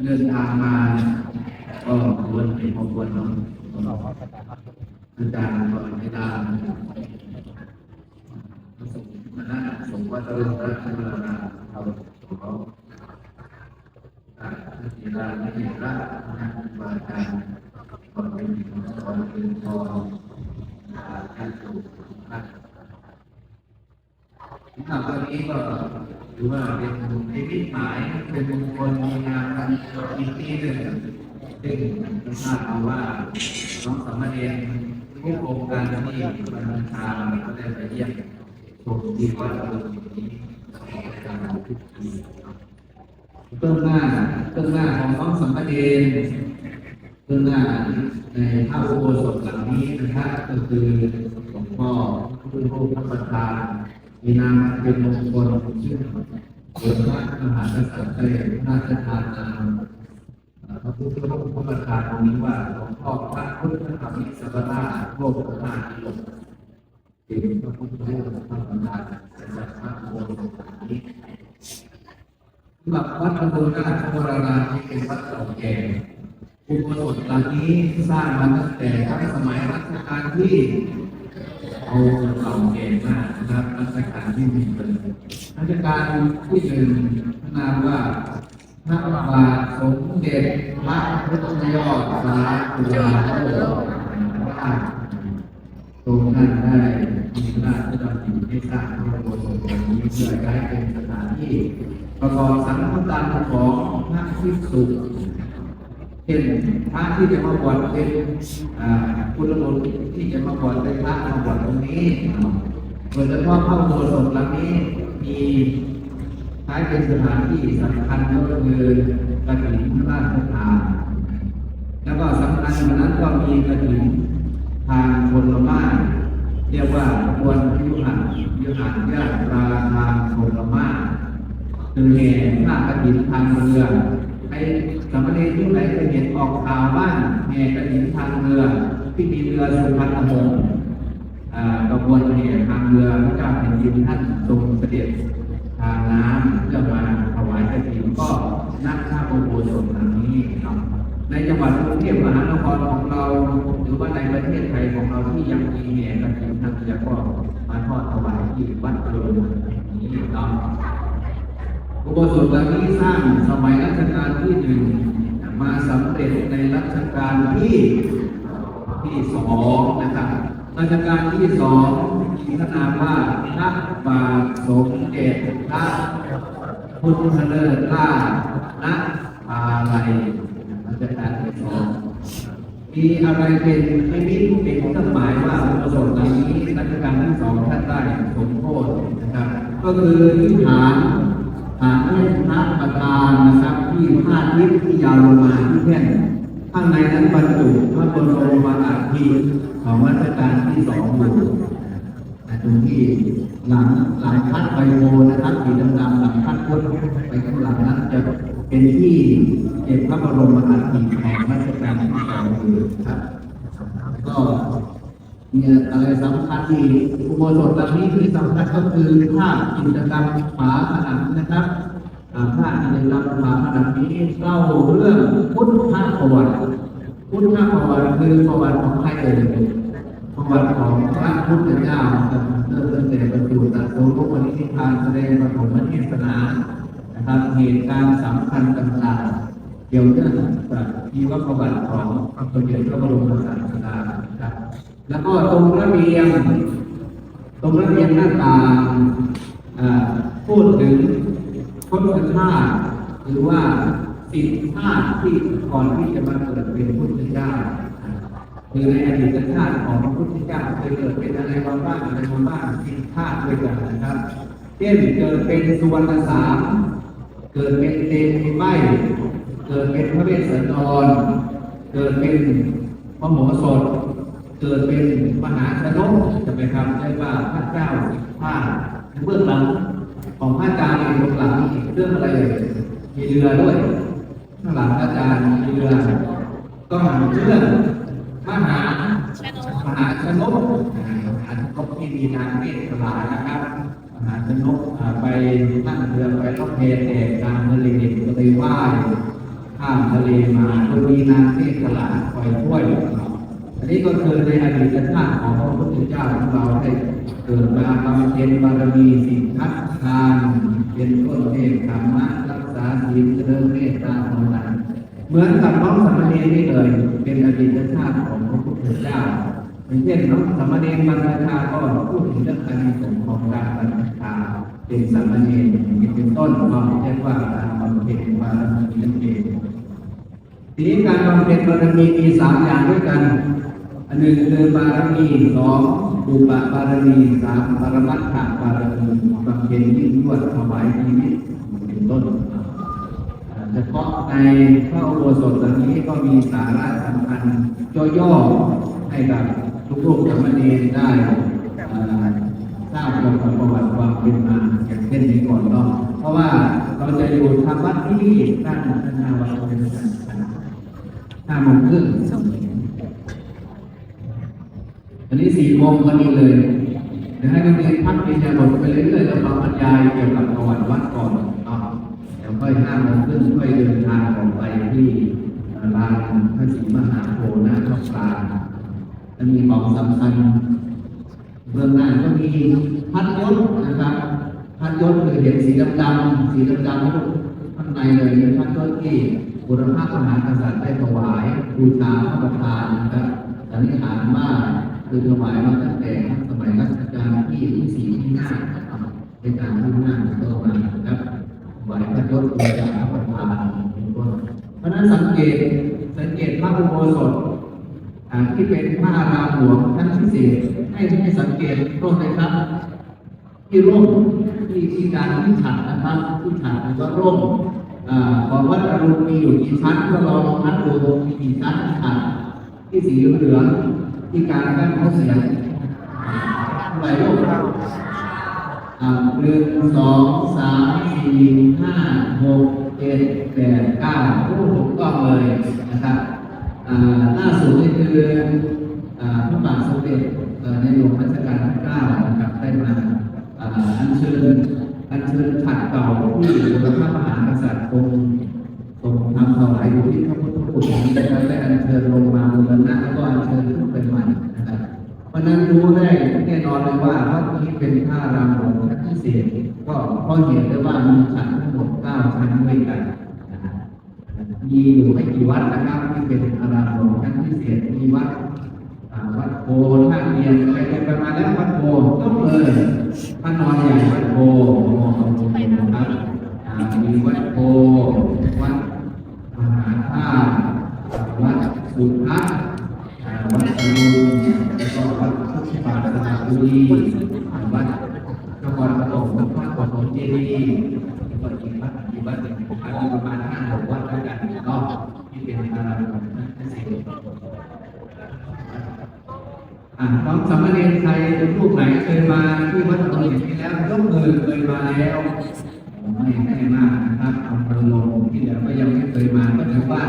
เดินทางมาก็ควรเป็นพอควรเนาะอาจารย์ก็ให้ตามสมณะสมวัตรุรัตนนาเราของเขาอ่าทีละนิติละนะครูอาจารย์ก็เป็นสอนเป็นพอท่านสูงท่านข่าวตอนนี้ก็ ถือว่าเป็นนิมิตหมายเป็นมงคลมีงานกันอีกปีหนึ่งซึ่งทราบมาว่าน้องสามเณรผู้โครงการที่บรรชาก็ได้ไปเยี่ยมชมที่วัดอรุณนี้การทุกปีเบื้องหน้าเบื้องหน้าของน้องสามเณรเบื้องหน้าในพระอุโบสถหลังนี้นะครับก็คือหลวงพ่อผู้รูปพระประธาน มีนามเป็นมงคลชื่อเกิดพระมหากษัตริย์ได้พระราชทานนามพระพุทธรูปพระประธานตรงนี้ว่าหลวงพ่อพระพุทธธรรมิสรณาโลกธาตุนิยมเป็นพระพุทธรูปพระประธานจากพระโอษฐ์นี้สำหรับวัดพระโบราณวรารามที่เป็นวัดเก่าแก่อุโบสถหลังนี้สร้างมาตั้งแต่ครั้งสมัยรัชกาลที่ เอาเก่าแก่มากนะครับรัชกาลที่หนึ่งเลยรัชกาลที่หนึ่งพระนามว่าพระบาทสมเด็จพระพุทธยอดสาธุราโลทรงท่านได้มีพระราชดำริให้สร้างพระโบสถ์แห่งนี้เพื่อใช้เป็นสถานที่ประกอบสังฆทานของพระภิกษุ เช่นพระที่จะมาบวชเป็นอ่าคุณบุตรที่จะมาบวชเป็นพระมาบวชตรงนี้โดยเฉพาะพระอุโบสถหลังนี้มีใช้เป็นสถานที่สำคัญก็คือกระถิ่นพระราชทานแล้วก็สำคัญกว่านั้นก็มีกระถิ่นทางผลไม้เรียกว่าควรยุหันยุหันญาตราทางผลไม้คือแห่หน้ากระถิ่นทางเรือใน สามเณรที่ไหนเคยเห็นออกข่าวบ้านแห่กระถิ่นทางเรือที่มีเรือสุพรรณหงษ์อ่ากระบวนแห่ทางเรือพระเจ้าแผ่นดินท่านทรงเสด็จทางน้ำเพื่อมาถวายกระถิ่นก็นักข้าพโบสถหลังนี้ครับในจังหวัดกรุงเทพมหานครของเรา หรือว่าในประเทศไทยของเราที่ยังมีแห่กระถิ่นทางเรือก็มาทอดถวายที่วัดอรุณแห่งนี้เนาะ อุโบสถหลังนี้สร้างสมัยรัชกาลที่หนึ่งมาสำเร็จในรัชกาลที่ที่สองนะครับรัชกาลที่สองมีพระนามว่าพระบาทสมเด็จพระพุทธเลิศล่าณอาลัยรัชกาลที่สองมีอะไรเป็นไม่มีเป็นเครื่องหมายว่าอุโบสถหลังนี้รัชกาลที่สองท่านได้สมโภชนะครับ ก็คือวิหาร หากไม่พระประธานนะครับที่พาดทิศที่ยาวลงมาที่แท่นข้างในนั้นบรรจุพระบรมอาภีของรัชกาลที่สองอยู่แต่ตรงที่หลังหลังพัดใบโพนะครับสีดำๆหลังพัดพุทธไปข้างหลังนั้นจะเป็นที่เก็บพระบรมอาภีของรัชกาลที่สองอยู่ครับก็ มีอะไรสำคัญที่อุโบสถหลังนี้ที่สำคัญก็คือภาพกิจกรรมฝาผนังนะครับอ่าภาพกิจกรรมฝาผนังนี้เล่าเรื่องพุทธประวัติพุทธประวัติคือประวัติของใครเอ่ยประวัติของพระพุทธเจ้าครับเริ่มตั้งแต่บรรจุตรัสรู้ปณิธิพานแสดงปฐมเทศนานะครับเหตุการณ์สำคัญต่างๆเกี่ยวเนื่องกับชีวประวัติของพระพุทธเจ้าพระบรมศาสดารับแล้ว ก็ตรงระเบียง ตรงระเบียงหน้าต่างพูดถึงพุทธาตหรือว่าสิทธิชาตที่ก่อนที่จะมาเกิดเป็นพุทธเจ้าคือในอดีตชาติของพระพุทธเจ้าเคยเกิดเป็นอะไรมาบ้างอะไรมาบ้างสิทธิชาตด้วยกันนะครับเช่นเกิดเป็นสุวรรณสามเกิดเป็นเตมีใบเกิดเป็นพระเวสสันดร เกิดเป็นพระโมสด เกิดเป็นมหาชนกจะไปทำได้ว่าพระเจ้าสิบห้าเบื้องหลังของพระอาจารย์เบื้องหลังเรื่องอะไรเอ่ยมีเรือด้วยข้างหลังพระอาจารย์มีเรือก็เรื่องมหามหาชนกอ่ามหาชนกที่มีนางเมฆขลานะครับมหาชนกไปนั่งเรือไปล่องเพลเอกกลางทะเลก็เลยว่ายข้ามทะเลมาโดยมีนางเมฆขลาคอยช่วย อันนี้ก็คือในอดีตชาติของพระพุทธเจ้าของเราได้เกิดมาบำเพ็ญบารมีสิ่งทักทาน เป็นต้นเมตธรรมะรักษาศีลเจริญเมตตาภาวนาเหมือนกับน้องสมณรนี่เลย เป็นอดีตชาติของพระพุทธเจ้าอย่างเช่นน้องสมณรบรรพชาก็พูดถึงเรื่องอานิสงของการบรรพชาเป็นสมณีเป็นต้นก็เรียกว่าการบำเพ็ญบารมีนั่นเองทีนี้การบำเพ็ญบารมีมีสามอย่างด้วยกัน อันหนึ่งคือบารมีสองบุปบารมีสามปรมัตถบารมีบำเพ็ญยิ่งยวดถวายชีวิตเป็นต้นเฉพาะในพระอุโบสถหลังนี้ก็มีสาระสำคัญย่อๆให้กับทุกๆสามเณรได้ทราบเกี่ยวกับประวัติความเป็นมาอย่างเช่นนี้ก่อนเนาะเพราะว่าเราจะอยู่ทางวัดที่ตั้งท่านนาวัดเป็นสำคัญห้ามงครึ่ง อันนี้สี่โมงพอดีเลยเดี๋ยวให้นักเรียนพักกินยาบทไปเรื่อยๆแล้วฟังบรรยายเกี่ยวกับประวัติวัดก่อนเนาะเดี๋ยวค่อยห้าโมงครึ่งค่อยเดินทางออกไปที่ลานพระศรีมหาโพธิ์หน้าช่องกลางจะมีของสำคัญเบื้องหน้าก็มีพัดยศนะครับพัดยศคือเห็นสีดำๆสีดำๆข้างในเลยเป็นพัดยศที่บุรพามหากษัตริย์ได้ถวายบูชาพระประธานนะครับสันนิษฐานว่า คือถวายมาตั้งแต่สมัยรัชกาลที่ที่สี่ที่ห้าในการที่ห้าต่อมาครับถวายพัดยศบูชาพระประธานเป็นต้นเพราะฉะนั้นสังเกตสังเกตพระอุโบสถที่เป็นพระอารามหลวงชั้นที่สี่ให้ให้สังเกตร่มเลยครับ ที่ร่มที่ที่การที่ฉัดนะครับที่ฉัดหรือว่าร่มอ่าของวัดอรุณมีอยู่กี่ชั้นก็ลองนับดูมีกี่ชั้นที่ฉัดที่สีเหลือง ที่การกั้นเขาเสียงเท่าไหร่ลูกครับอ่าหนึ่งสองสามสี่ห้าหกเจ็ดแปดเก้าโอ้ถูกต้องเลยนะครับอ่าล่าสุดนี่คือพระบาทสมเด็จในหลวงรัชกาลที่เก้านะครับได้มาอ่าอัญเชิญอัญเชิญฉัดเก่าที่พระมหากษัตริย์ทรงทรงทำถวายอยู่ที่พระพุทธรูปะฉะนั้นรู้ได้แน่นอนเลยว่าพระนี้เป็นพระรามหลวงชั้นที่สี่ก็เพราะเห็นได้ว่ามีฉัดทั้งหมดเก้าชั้นด้วยกันมีอยู่ไม่กี่วัดนะครับที่เป็นอารามหลวงชั้นพิเศษมีวัดวัดโพท่าเรียนไปไปมาแล้ววัดโพต้องเลยพระนอนใหญ่วัดโพมองนะครับอ่ามีวัดโพวัดมหาธาตุวัดสุทัศน์วัดอรุณแล้วก็วัด รีวัดนครปฐมวัดปฐมเจดีย์แล้วก็อีกวัดอีกวัดหนึ่งอันนี้ประมาณห้าหกวัดด้วยกันเนาะที่เป็นอารามหลวงชั้นพิเศษอ่าน้องสามเณรไทยรูปไหนเคยมาที่วัดตรงนี้แล้วยกมือเคยมาแล้วไม่ไม่มากนะครับเอามาลงที่เหลือก็ยังไม่เคยมาก็ถือว่า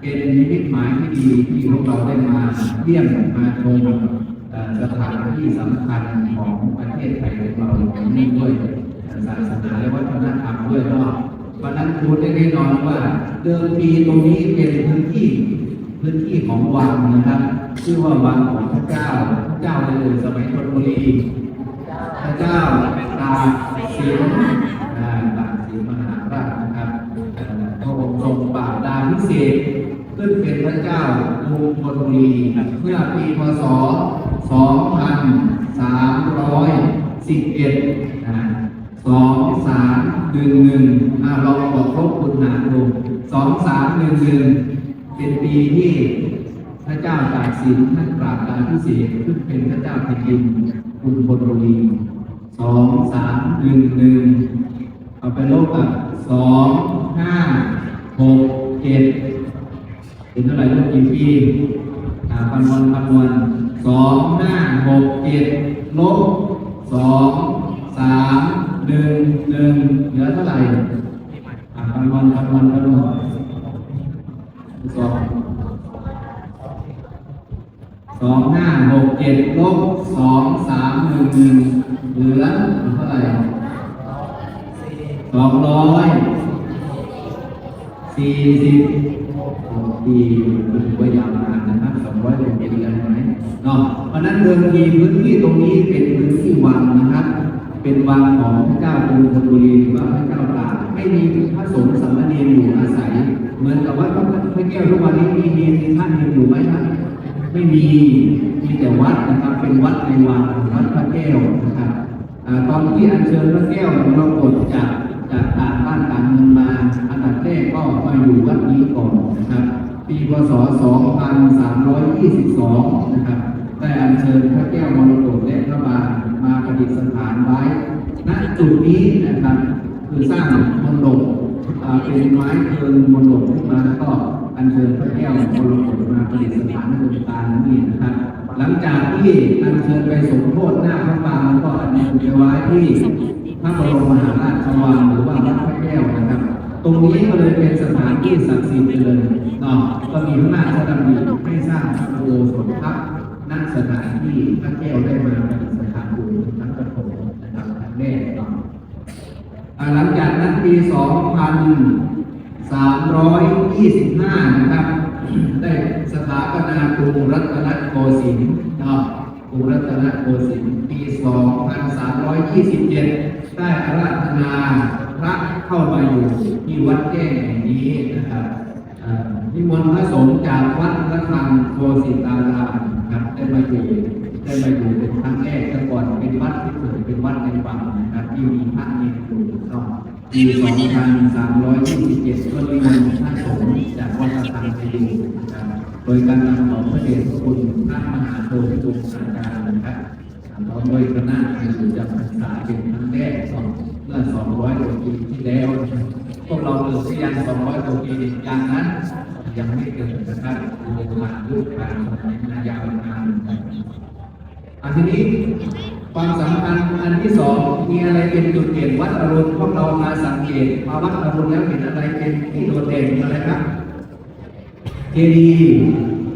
เป็นนิมิตหมายที่ดีที่พวกเราได้มาเยี่ยมมาชม สถานที่สำคัญของประเทศไทยของเราอย่นี้ด้วยศาสนาและวัฒนธรรมด้วยเนาะวันนั้นครูได้แน่นอนว่า เดิมทีตรงนี้เป็นพื้นที่พื้นที่ของวังนะครับ ชื่อว่าวังของพระเจ้าพระเจ้าในเสมัยธนบุรีพระเจ้าตากสินอ่าตากสินมหาราชนะครับพระองค์ทรงปราบดาพิเศษ ขึ้นเป็นพระเจ้ากรุงธนบุรีเมื่อปีพศ 2311นะสองสามหนึ่งหนึ่งอ่าลองบอกลบคุณหารดูสองสามหนึ่งหนึ่งเป็นปีที่พระเจ้าตากสินท่านปราบดาพิเศษขึ้นเป็นพระเจ้าแผ่นดินกรุงธนบุรีสองสามหนึ่งหนึ่งเอาไปลบกับสองห้าหกเจ็ด เป็นเท่าไหร่ลบกี่ปีอ่าคำนวณคำนวณสองห้าหกเจ็ดลบสองสามหนึ่งหนึ่งเหลือเท่าไหร่อ่าคำนวณคำนวณคำนวณสองสองห้าหกเจ็ดลบสองสามหนึ่งหนึ่งเหลือเท่าไหร่สองร้อย สี่สิบปีถือว่ายาวนานนะครับสองร้อยเป็นเดือนไหมเนาะเพราะนั้นเดิมทีพื้นที่ตรงนี้เป็นพื้นที่วังนะครับ เป็นวังของพระเจ้ากรุงธนบุรีหรือว่าพระเจ้าตากไม่มีพระสงฆ์สามเณรอยู่อาศัย เหมือนกับว่าพระแก้วทุกวันนี้มีมีท่านอยู่ไหมครับไม่มีมีแต่วัดนะครับเป็นวัดในวังวัดพระแก้วนะครับอ่าตอนที่อัญเชิญพระแก้วมรากตจาก จากต่างบ้านต่างเมืองมา อันดับแรกก็มาอยู่วัดนี้ก่อนนะครับ ปีพศ 2322 นะครับ ได้อัญเชิญพระแก้วมรกตและพระบางมาประดิษฐานไว้ ณ จุดนี้นะครับ คือสร้างมณฑปอ่าเป็นไม้เพิงมณฑปขึ้นมาแล้วก็อัญเชิญพระแก้วมรกตมาประดิษฐานในดวงตานี่นะครับ หลังจากที่อัญเชิญไปสมโภชหน้าพระบางแล้วก็อัญเชิญไปไว้ที่ พระบรมมหาราชวังหรือว่าวัดพระแก้วนะครับ ตรงนี้ก็เลยเป็นสถานที่ศักดิ์สิทธิ์เลยเนาะก็มีพระราชดำริให้สร้างพระโบสถทับณสถานที่พระแก้วได้มาเประดิษฐานอยู่ทั้งปฐมนะครับครั้งแรกเนาะอ่าหลังจากนั้นปี 2325 นะครับ ได้สถาปนากรุงรัตนโกสินทร์ รุรัตนโกสินทร์ปี 2327 ได้อาราธนาพระเข้ามาอยู่ที่วัดแก้งแห่งนี้นะครับอ่านิมนต์พระสงฆ์จากวัดระฆังโกสิตารามครับได้มาอยู่ได้มาอยู่เป็นครั้งแรกแต่ก่อนเป็นวัดที่เกิดเป็นวัดในวังนะครับที่มีพระเนรอยู่ก็ปี2327ก็นิมนต์พระสงฆ์จากวัดระฆังไปอยู่นะครับ โดยการนำของพระเดชพระคุณพระมหาโพธิตุอาจารย์นะครับพร้อมด้วยคณะอยู่จำพรรษาเป็นครั้งแรกสองเมื่อ200กว่าปีที่แล้ว พวกเราเกิดที่ยัง200กว่าปีอย่างนั้นยังไม่เกิดนะครับเป็นผ่านรูปการสมัยมายาวนานอันทีนี้ความสำคัญอันที่สองมีอะไรเป็นจุดเด่นวัดอรุณพวกเรามาสังเกตมาวัดอรุณแล้วเห็นอะไรเป็นที่โดดเด่นอะไรครับ เจดีย์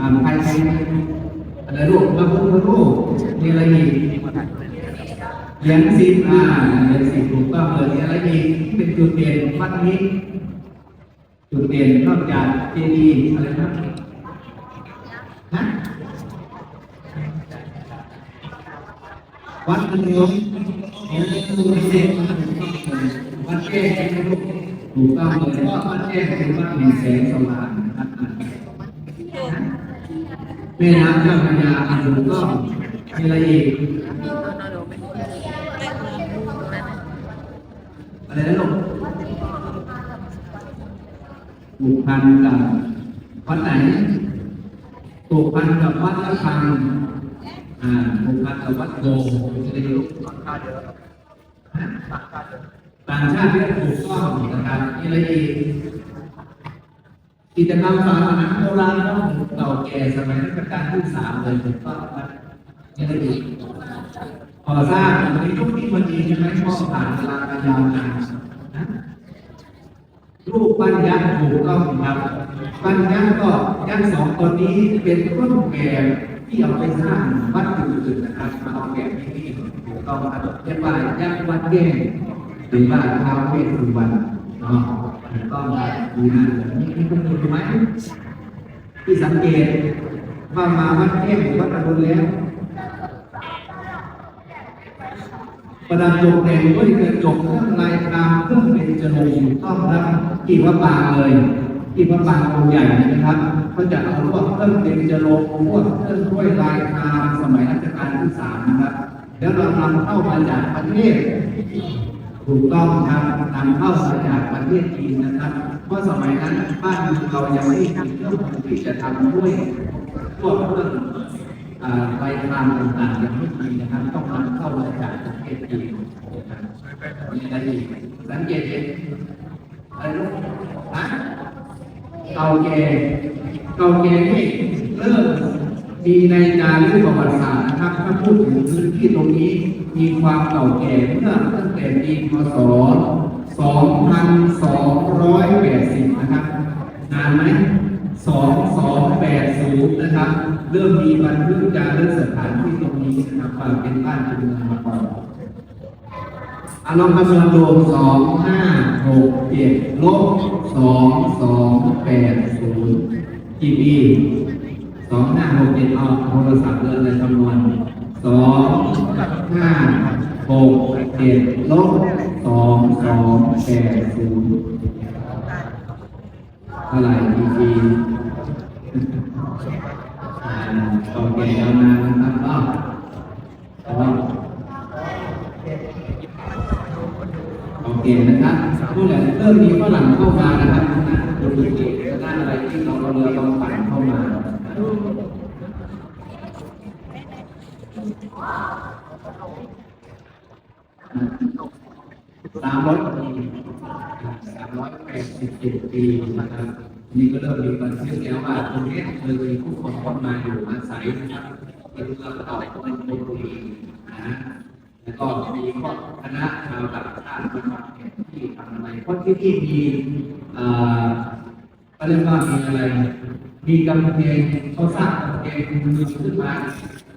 อ่าใครใครอะไรลูกพระพุทธรูปมีอะไรอีกเหรียญสิบอ่าเหรียญสิบถูกต้องเลยมีอะไรอีกเป็นจุดเด่นวัดนี้ จุดเด่นนอกจากเจดีย์อะไรครับฮะวัดอันเดียวเห็นเป็นตัวเด่นวัดแก้งถูกต้องเลยเพราะวัดแก้งเป็นวัดแห่งแสงสว่าง แม่น้ำเจ้าพระยาอันถูกต้องมีอะไรอีกอะไรนะลูกผูกพันกับวัดไหนผูกพันกับวัดละคังอ่าผูกพันกับวัดโพจะได้รู้ต่างชาติเรียกถูกต้องนะครับมีอะไรอีก กิจกรรมฝาผนังโบราณต้องเก่าแก่สมัยรัชกาลที่สามเลยถูกต้องครับนี่ได้ดีก่อสร้างในยุคนี้มันดีใช่ไหมพราะผ่านเวลามายาวนานรูปปั้นยักษ์ถูกต้องครับปั้นยักษ์ก็ยักษ์สองตัวนี้เป็นต้นแบบที่เอาไปสร้างวัดอื่นๆนะครับมาเอาแบบที่นี่ถูกต้องครับเรียกว่ายักษ์วัดแก้งหรือว่าท้าวเวสสุวรรณเนาะ ถูกต้องครับดีมากเลยนี่คุณดูไหมที่สังเกตว่ามาวัดเทพหรือวัดตะบนแล้วประดับตกแต่งด้วยกระจกเครื่องลายครามเครื่องเป็นจมูกต้องรับที่พระปางเลยที่พระปางองค์ใหญ่นะครับเขาจะเอาพวกเครื่องเป็นจมูกพวกเครื่องถ้วยลายครามสมัยรัชกาลที่สามนะครับ แล้วเรานำเข้ามาจากประเทศ ถูกต้องครับนำเข้ามาจากประเทศจีนนะครับ เพราะสมัยนั้นบ้านเมืองเรายังไม่มีเครื่องมือที่จะทำด้วยพวกเครื่องอ่าใบครามต่างๆยังไม่มีนะครับ ต้องนำเข้ามาจากประเทศจีนนะครับมีอะไรอีกสังเกตเห็นอะไรลูกฮะเก่าแก่เก่าแก่ที่เริ่ม มีในจารึกประวัติศาสตร์นะครับถ้าพูดถึงพื้นที่ตรงนี้มีความเก่าแก่เมื่อตั้งแต่ปีพศ 2280 นะครับ นานไหม2280 นะครับ เริ่มมีบันทึกจารึกสถานที่ตรงนี้นะครับว่าเป็นบ้านเป็นเมืองมาก่อนอาลองคำนวณดูสองห้าหกเจ็ดลบสองสองแปดศูนย์กี่ปี สองห้าหกเจ็ดเอาโทรศัพท์เดินเลยคำนวณสองห้าหกเจ็ดลบสองสองแปดศูนย์เท่าไหร่กี่ปีอ่าต่อแก่ยาวนานนะครับก็โอเคนะครับผู้ใหญ่เริ่มมีฝรั่งเข้ามานะครับโปรตุเกสด้านอะไรที่เราเราเรือเราผ่านเข้ามา สามร้อยปีสามร้อยแปดสิบเจ็ดปีนะครับนี่ก็เริ่มมีบันทึกแล้วว่าตรงนี้เคยมีผู้คนเข้ามาอยู่อาศัยนะครับเป็นเรือเก่าเป็นโบราณนะแล้วก็มีคณะชาวต่างชาตินะครับที่ทำอะไรเพราะที่นี่มีเอ่อเขาเรียกว่ามีอะไร มีกำแพงเขาสร้างกำแพงมือขึ้นมา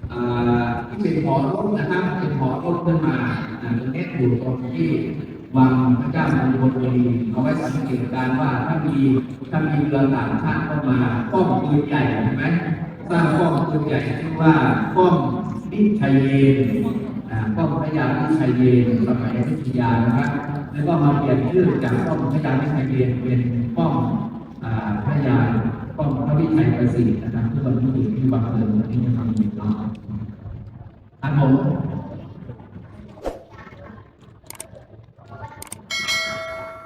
เอ่อที่เป็นหอรถนะครับเป็นหอรถขึ้นมาอ่าตรงนี้อยู่ตรงที่วังพระเจ้ามุกบุรีเอาไว้สังเกตการว่าถ้ามีถ้ามีเรือต่างชาติเข้ามาป้อมปืนใหญ่ใช่ไหมสร้างป้อมปืนใหญ่ชื่อว่าป้อมนิชัยเยนอ่าป้อมพระยาวิชัยเยนสมัยอยุธยานะครับแล้วก็มาเปลี่ยนชื่อจากป้อมพระยาวิชัยเยนเป็นป้อมอ่าพระยา ป้อมพระวิชัยประสิทธิ์นะครับที่วันนี้อยู่ที่บางเอิญวันนี้นะครับครับผม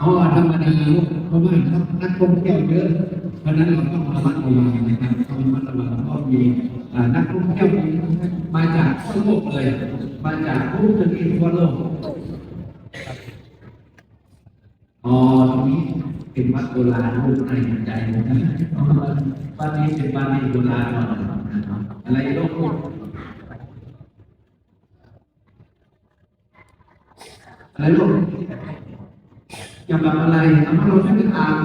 อ๋อธรรมดาลูกเพราะว่านักท่องเที่ยวเยอะ เพราะนั้นเราต้องระมัดระวังนะครับต้องระมัดระวังเพราะมีนักท่องเที่ยวมาจากทั่วโลกเลย มาจากทุกชนิดทั่วโลกอ๋อตรงนี้ เป็นวัดโบราณรูปในหัวใจนะวัดนี้เป็นบ้านในโบราณมาอะไรโลกอะไรโลกเกี่ยวกับอะไรทำให้เราช่วยกันอ่าน